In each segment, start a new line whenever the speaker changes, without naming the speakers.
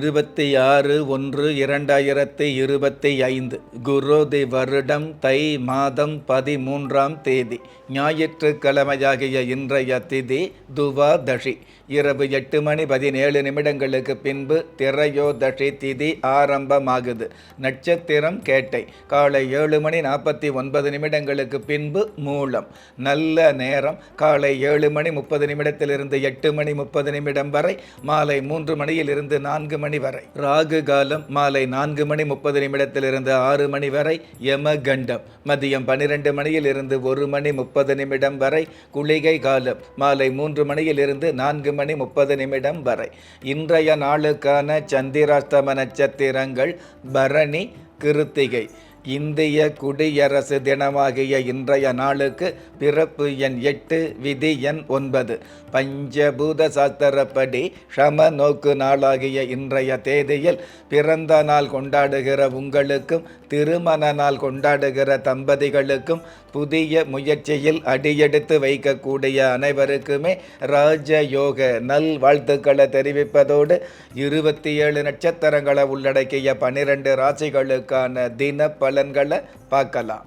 இருபத்தி ஆறு ஒன்று இரண்டாயிரத்தி இருபத்தி ஐந்து குரோதி வருடம் தை மாதம் பதிமூன்றாம் தேதி. ஞாயிற்றுக்கிழமையாகிய இன்றைய திதி துவாதஷி இரவு எட்டு மணி பதினேழு நிமிடங்களுக்கு பின்பு திரையோதஷி திதி ஆரம்பமாகுது. நட்சத்திரம் கேட்டை. காலை ஏழு மணி நாற்பத்தி ஒன்பது நிமிடங்களுக்கு பின்பு மூலம். நல்ல நேரம். காலை ஏழு மணி முப்பது நிமிடத்திலிருந்து எட்டு மணி முப்பது நிமிடம் வரை. மாலை மூன்று மணியிலிருந்து நான்கு மணி வரை. ராகு காலம் மாலை நான்கு மணி முப்பது நிமிடத்திலிருந்து ஆறு மணி வரை யமகண்டம். மதியம் பன்னிரெண்டு மணியிலிருந்து ஒரு மணி முப்பது நிமிடம் வரை குளிகை காலம். மாலை மூன்று மணியிலிருந்து நான்கு மணி முப்பது நிமிடம் வரை. இன்றைய நாளுக்கான சந்திராஸ்தம நட்சத்திரங்கள் பரணி கிருத்திகை. இந்திய குடியரசு தினமாகிய இன்றைய நாளுக்கு பிறப்பு எண் எட்டு விதி எண் ஒன்பது. பஞ்சபூத சாஸ்திரப்படி சம நோக்கு நாளாகிய இன்றைய தேதியில் பிறந்த நாள் கொண்டாடுகிற உங்களுக்கும் திருமண நாள் கொண்டாடுகிற தம்பதிகளுக்கும் புதிய முயற்சியில் அடியெடுத்து வைக்கக்கூடிய அனைவருக்குமே ராஜயோக நல் வாழ்த்துக்களை தெரிவிப்பதோடு இருபத்தி ஏழு நட்சத்திரங்களை உள்ளடக்கிய பனிரெண்டு ராசிகளுக்கான தின பலன்களை பார்க்கலாம்.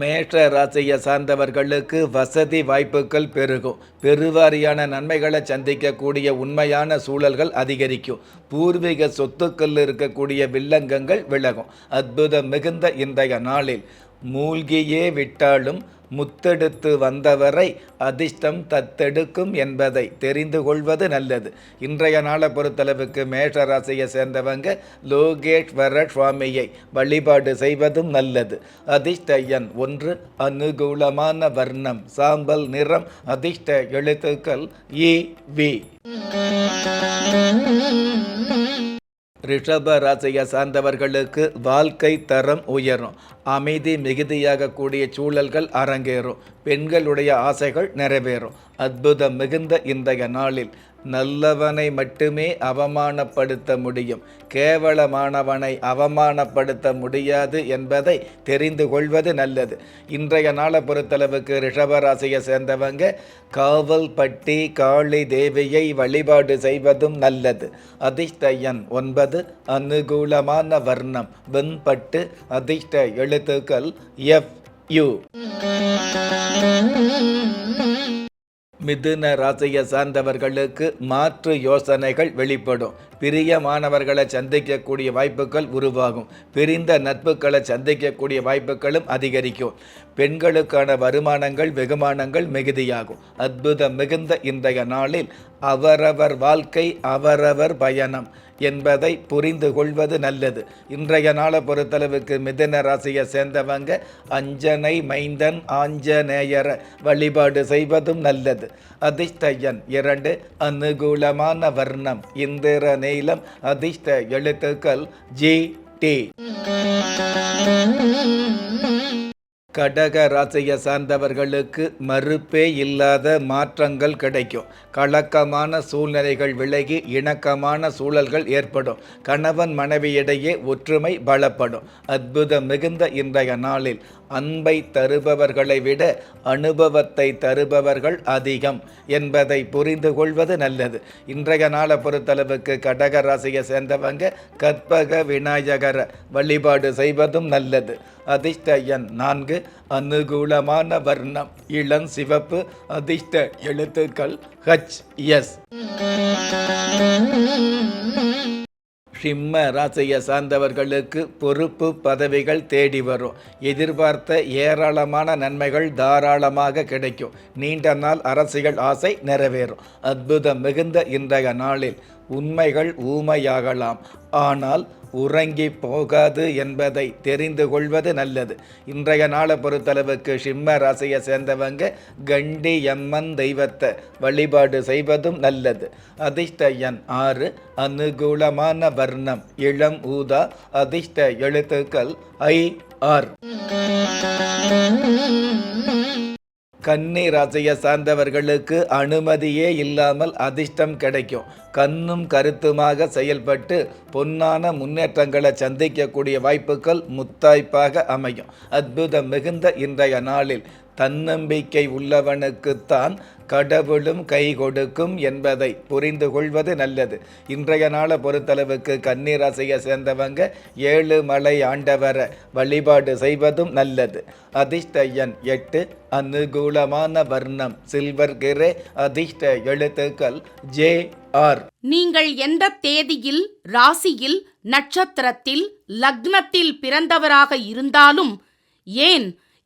மேஷ ராசியை சார்ந்தவர்களுக்கு வசதி வாய்ப்புகள் பெருகும். பெருவாரியான நன்மைகளை சந்திக்கக்கூடிய உண்மையான சூழல்கள் அதிகரிக்கும். பூர்வீக சொத்துக்கள் இருக்கக்கூடிய வில்லங்கங்கள் விலகும். அற்புதம் மிகுந்த இன்றைய நாளில். மூழ்கியே விட்டாலும் முத்தெடுத்து வந்தவரை அதிர்ஷ்டம் தத்தெடுக்கும் என்பதை தெரிந்து கொள்வது நல்லது. இன்றைய நாளை பொறுத்தளவுக்கு மேஷ ராசியை சேர்ந்தவங்க லோகேஸ்வர சுவாமியை வழிபாடு செய்வதும் நல்லது. அதிர்ஷ்ட எண் ஒன்று அனுகூலமான வர்ணம் சாம்பல் நிறம் அதிர்ஷ்ட எழுத்துக்கள் இ வி. ரிஷப ராசியை சார்ந்தவர்களுக்கு வாழ்க்கை தரம் உயரும். அமைதி மிகுதியாக கூடிய சூழல்கள் அரங்கேறும். பெண்களுடைய ஆசைகள் நிறைவேறும். அற்புதம் மிகுந்த இன்றைய நாளில் நல்லவனை மட்டுமே அவமானப்படுத்த முடியும். கேவலமானவனை அவமானப்படுத்த முடியாது என்பதை தெரிந்து கொள்வது நல்லது. இன்றைய நாளை பொறுத்தளவுக்கு ரிஷபராசியை சேர்ந்தவங்க காவல் பட்டி காளி தேவியை வழிபாடு செய்வதும் நல்லது. அதிர்ஷ்டயன் ஒன்பது அனுகூலமான வர்ணம். வெண்பட்டு அதிர்ஷ்ட எழுத்துக்கள் எஃப் யு. மிதுன ராசியை சார்ந்தவர்களுக்கு மாற்று யோசனைகள் வெளிப்படும். பிரியமானவர்களை சந்திக்கக்கூடிய வாய்ப்புகள் உருவாகும். பிரிந்த நட்புகளை சந்திக்கக்கூடிய வாய்ப்புகளும் அதிகரிக்கும். பெண்களுக்கான வருமானங்கள் வெகுமானங்கள் மிகுதியாகும். அற்புதம் மிகுந்த இன்றைய நாளில் அவரவர் வாழ்க்கை அவரவர் பயணம் என்பதை புரிந்து கொள்வது நல்லது. இன்றைய நாளை பொறுத்தளவுக்கு மிதன ராசியை சேர்ந்தவங்க அஞ்சனை மைந்தன் ஆஞ்சநேயர வழிபாடு செய்வதும் நல்லது. அதிர்ஷ்டயன் இரண்டு அனுகூலமான வர்ணம். இந்திர நீளம் அதிர்ஷ்ட எழுத்துக்கள் ஜி டி. கடக ராசியை சார்ந்தவர்களுக்கு மறுப்பே இல்லாத மாற்றங்கள் கிடைக்கும். கலக்கமான சூழ்நிலைகள் விலகி இணக்கமான சூழல்கள் ஏற்படும். கணவன் மனைவியிடையே ஒற்றுமை பலப்படும். அற்புதம் மிகுந்த இன்றைய நாளில் அன்பை தருபவர்களை விட அனுபவத்தை தருபவர்கள் அதிகம் என்பதை புரிந்து கொள்வது நல்லது. இன்றைய நாளை பொறுத்தளவுக்கு கடக ராசியை சேர்ந்தவங்க கற்பக விநாயகர வழிபாடு செய்வதும் நல்லது. அதிர்ஷ்ட எண் நான்கு அனுகூலமான வர்ணம் இளம் சிவப்பு அதிர்ஷ்ட எழுத்துக்கள் ஹச் எஸ் சிம்ம ராசியை சார்ந்தவர்களுக்கு பொறுப்பு பதவிகள் தேடி வரும். எதிர்பார்த்த ஏராளமான நன்மைகள் தாராளமாக கிடைக்கும். நீண்ட நாள் அரசியல் ஆசை நிறைவேறும். அற்புதம் மிகுந்த இன்றைய நாளில் உண்மைகள் ஊமையாகலாம். ஆனால் உறங்கி போகாது என்பதை தெரிந்து கொள்வது நல்லது. இன்றைய நாளை பொறுத்தளவுக்கு சிம்ம ராசியை சேர்ந்தவங்க கண்டி எம்மன் தெய்வத்தை வழிபாடு செய்வதும் நல்லது. அதிர்ஷ்ட எண் ஆறு அனுகூலமான வர்ணம் இளம் ஊதா அதிர்ஷ்ட எழுத்துக்கள் ஐ ஆர். கன்னி ராசியை சார்ந்தவர்களுக்கு அனுமதியே இல்லாமல் அதிர்ஷ்டம் கிடைக்கும். கண்ணும் கருத்துமாக செயல்பட்டு பொன்னான முன்னேற்றங்களை சந்திக்கக்கூடிய வாய்ப்புகள் முத்தாய்ப்பாக அமையும். அற்புதம் மிகுந்த இன்றைய நாளில் தன்னம்பிக்கை உள்ளவனுக்குத்தான் கடவுளும் கை கொடுக்கும் என்பதை புரிந்து கொள்வது நல்லது. இன்றைய நாளை பொறுத்தளவுக்கு கன்னிராசியை சேர்ந்தவங்க ஏழு மலை ஆண்டவரை வழிபாடு செய்வதும் நல்லது. அதிர்ஷ்ட எண் எட்டு அனுகூலமான வர்ணம் சில்வர் கிரே அதிர்ஷ்ட எழுத்துக்கள் ஜே ஆர்.
நீங்கள் எந்த தேதியில் ராசியில் நட்சத்திரத்தில் லக்னத்தில் பிறந்தவராக இருந்தாலும் ஏன்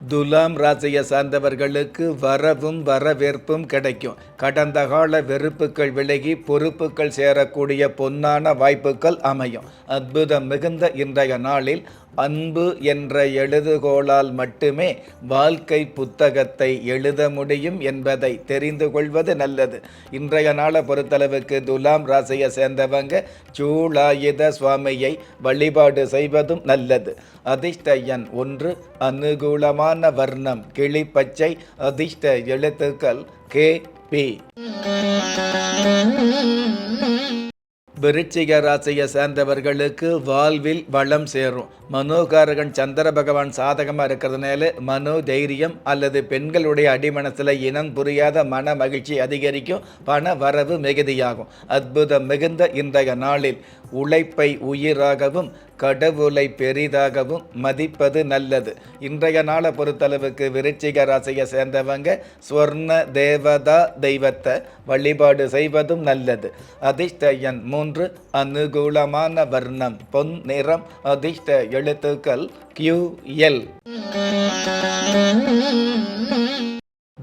துலாம் ராசியை சார்ந்தவர்களுக்கு வரவும் வரவேற்பும் கிடைக்கும். கடந்த கால வெறுப்புகள் விலகி பொறுப்புகள் சேரக்கூடிய பொன்னான வாய்ப்புகள் அமையும். அற்புதம் மிகுந்த இன்றைய நாளில் அன்பு என்ற எழுதுகோளால் மட்டுமே வாழ்க்கை புத்தகத்தை எழுத முடியும் என்பதை தெரிந்து கொள்வது நல்லது. இன்றைய நாளை பொறுத்தளவுக்கு துலாம் ராசியை சேர்ந்தவங்க சூளாயுத சுவாமியை வழிபாடு செய்வதும் நல்லது. அதிர்ஷ்ட எண் ஒன்று அனுகூலமான வர்ணம் கிளிப்பச்சை அதிர்ஷ்ட எழுத்துக்கள் கே பி. விருச்சிக ராசியை சேர்ந்தவர்களுக்கு வாழ்வில் வளம் சேரும். மனோகாரகன் சந்திர பகவான் சாதகமாக இருக்கிறதுனால மனோ தைரியம் அல்லது பெண்களுடைய அடிமனத்தில் இனம் புரியாத மன மகிழ்ச்சி அதிகரிக்கும். பண வரவு மிகுதியாகும். அற்புதம் மிகுந்த இன்றைய நாளில் உழைப்பை உயிராகவும் கடவுளை பெரிதாகவும் மதிப்பது நல்லது. இன்றைய நாளை பொறுத்தளவுக்கு விருச்சிக ராசியை சேர்ந்தவங்க ஸ்வர்ண தேவதா தெய்வத்தை வழிபாடு செய்வதும் நல்லது. அதிர்ஷ்ட எண் மூன்று அனுகூலமான வர்ணம் பொன் நிறம் அதிர்ஷ்ட எழுத்துக்கள் கியூ எல்.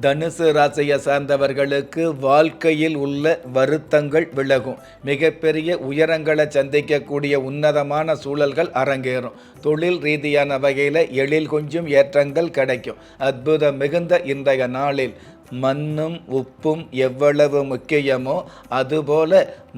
தனுசு ராசியை சார்ந்தவர்களுக்கு வாழ்க்கையில் உள்ள வருத்தங்கள் விலகும். மிகப்பெரிய உயரங்களை சந்திக்கக்கூடிய உன்னதமான சூழல்கள் அரங்கேறும். தொழில் ரீதியான வகையில் எழில் கொஞ்சம் ஏற்றங்கள் கிடைக்கும். அற்புதம் மிகுந்த இன்றைய நாளில். மண்ணும் உப்பும் எவ்வளவு முக்கியமோ அதுபோல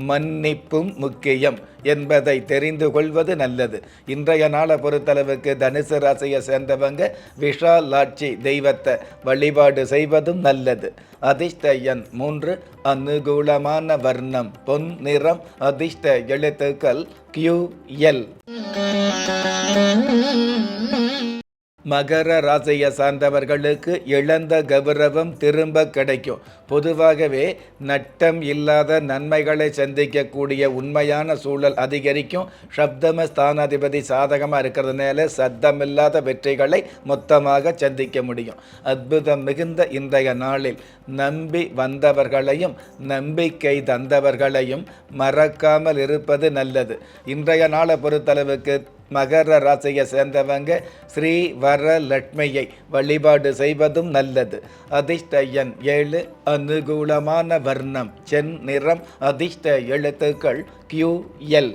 மன்னிப்பும் முக்கியம் என்பதை தெரிந்து கொள்வது நல்லது. இன்றைய நாளை பொறுத்தளவுக்கு தனுசு ராசியை சேர்ந்தவங்க விஷாலாட்சி தெய்வத்தை வழிபாடு செய்வதும் நல்லது. அதிர்ஷ்ட எண் மூன்று அனுகூலமான வர்ணம் பொன் நிறம் அதிர்ஷ்ட எழுத்துக்கள் கியூ எல் மகர ராசியை சார்ந்தவர்களுக்கு இழந்த கௌரவம் திரும்ப கிடைக்கும். பொதுவாகவே நட்டம் இல்லாத நன்மைகளை சந்திக்கக்கூடிய உண்மையான சூழல் அதிகரிக்கும். சப்தம ஸ்தானாதிபதி சாதகமாக இருக்கிறதுனால சத்தமில்லாத வெற்றிகளை மொத்தமாக சந்திக்க முடியும். அற்புதம் மிகுந்த இன்றைய நாளில் நம்பி வந்தவர்களையும் நம்பிக்கை தந்தவர்களையும் மறக்காமல் இருப்பது நல்லது. இன்றைய நாளை பொறுத்தளவுக்கு மகர ராசியை சேர்ந்தவங்க ஸ்ரீ வரலட்சுமியை வழிபாடு செய்வதும் நல்லது. அதிர்ஷ்ட எண் ஏழு அனுகூலமான வர்ணம். சென் நிறம் அதிர்ஷ்ட எழுத்துக்கள் கியூ எல்.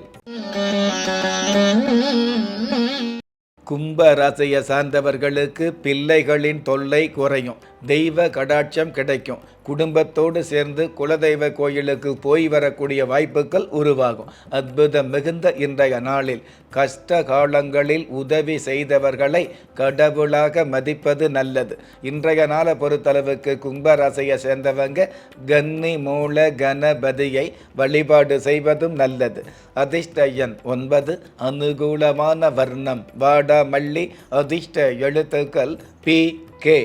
கும்ப ராசியை சார்ந்தவர்களுக்கு பிள்ளைகளின் தொல்லை குறையும். தெய்வ கடாட்சம் கிடைக்கும். குடும்பத்தோடு சேர்ந்து குலதெய்வ கோயிலுக்கு போய் வரக்கூடிய வாய்ப்புகள் உருவாகும். அற்புதம் மிகுந்த இன்றைய நாளில் கஷ்ட காலங்களில் உதவி செய்தவர்களை கடவுளாக மதிப்பது நல்லது. இன்றைய நாளை பொறுத்தளவுக்கு கும்பராசையை சேர்ந்தவங்க கன்னி மூல கணபதியை வழிபாடு செய்வதும் நல்லது. அதிர்ஷ்ட எண் ஒன்பது அனுகூலமான வர்ணம் வாடாமல்லி அதிர்ஷ்ட எழுத்துக்கள் பி கே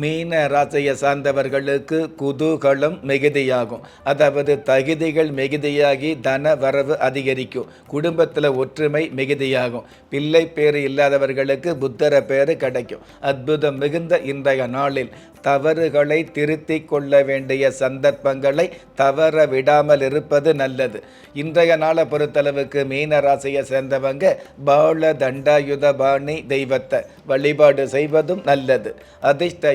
மீன ராசியை சார்ந்தவர்களுக்கு குதூகலம் மிகுதியாகும். அதாவது தகுதிகள் மிகுதியாகி தன வரவு அதிகரிக்கும். குடும்பத்தில் ஒற்றுமை மிகுதியாகும். பிள்ளை பேறு இல்லாதவர்களுக்கு புத்தர பேர் கிடைக்கும். அற்புதம் மிகுந்த இன்றைய நாளில் தவறுகளை திருத்திக் கொள்ள வேண்டிய சந்தர்ப்பங்களை தவற விடாமல் இருப்பது நல்லது. இன்றைய நாளை பொறுத்தளவுக்கு மீன ராசியை சேர்ந்தவங்க பால தண்டாயுத பாணி தெய்வத்தை வழிபாடு செய்வதும் நல்லது. அதிர்ஷ்ட